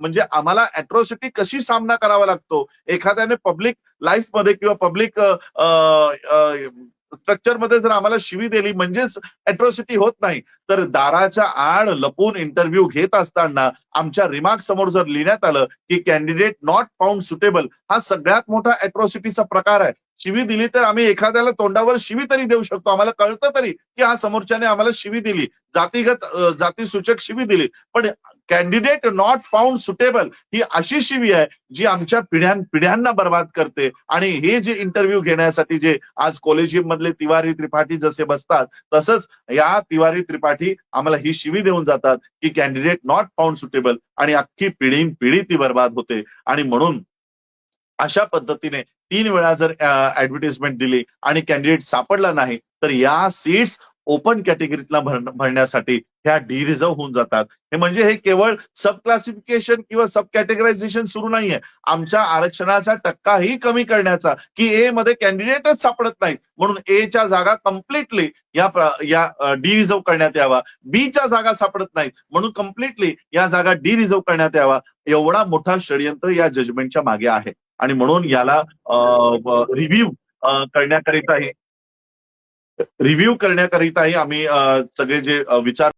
म्हणजे आम्हाला अॅट्रॉसिटी कशी सामना करावा लागतो? एखाद्याने पब्लिक लाईफमध्ये किंवा पब्लिक स्ट्रक्चरमध्ये जर आम्हाला शिवी दिली म्हणजेच अॅट्रॉसिटी होत नाही. तर दाराच्या आड लपून इंटरव्ह्यू घेत असताना आमच्या रिमार्क समोर जर लिहिण्यात आलं की कॅन्डिडेट नॉट फाउंड सुटेबल हा सगळ्यात मोठा अॅट्रॉसिटीचा प्रकार आहे. शिवी दिली तर आम्ही एखाद्याला तोंडावर शिवी तरी देऊ शकतो. आम्हाला कळतं तरी की हा समोरच्याने आम्हाला शिवी दिली. जातीगत जातीसूचक शिवी दिली. पण कॅन्डिडेट नॉट फाउंड सुटेबल ही अशी शिवी आहे जी आमच्या पिढ्यां पिढ्यांना बर्बाद करते. आणि हे जे इंटरव्ह्यू घेण्यासाठी जे आज कॉलेजियम मधले तिवारी त्रिपाठी जसे बसतात तसंच या तिवारी त्रिपाठी आम्हाला ही शिवी देऊन जातात की कॅन्डिडेट नॉट फाउंड सुटेबल आणि अख्खी पिढी पिढी ती बर्बाद होते. आणि म्हणून अशा पद्धतीने तीन वेळा जर ऍडव्हर्टिजमेंट दिली आणि कॅन्डिडेट सापडला नाही तर या सीट्स ओपन कॅटेगरीतला भरण्यासाठी ह्या डिरिझर्व होऊन जातात. हे म्हणजे हे केवळ सब क्लासिफिकेशन किंवा सब कॅटेगरायझेशन सुरू नाहीये. आमच्या आरक्षणाचा टक्काही कमी करण्याचा की ए मध्ये कॅन्डिडेटच सापडत नाही म्हणून ए च्या जागा कम्प्लिटली या या डी रिझर्व्ह करण्यात यावा. बी च्या जागा सापडत नाहीत. म्हणून कम्प्लिटली या जागा डी रिझर्व करण्यात यावा. एवढा मोठा षडयंत्र या जजमेंटच्या मागे आहे. आणि म्हणून याला रिव्ह्यू करण्याकरिताही रिव्ह्यू करण्याकरिताही आम्ही अ, सगळे जे विचार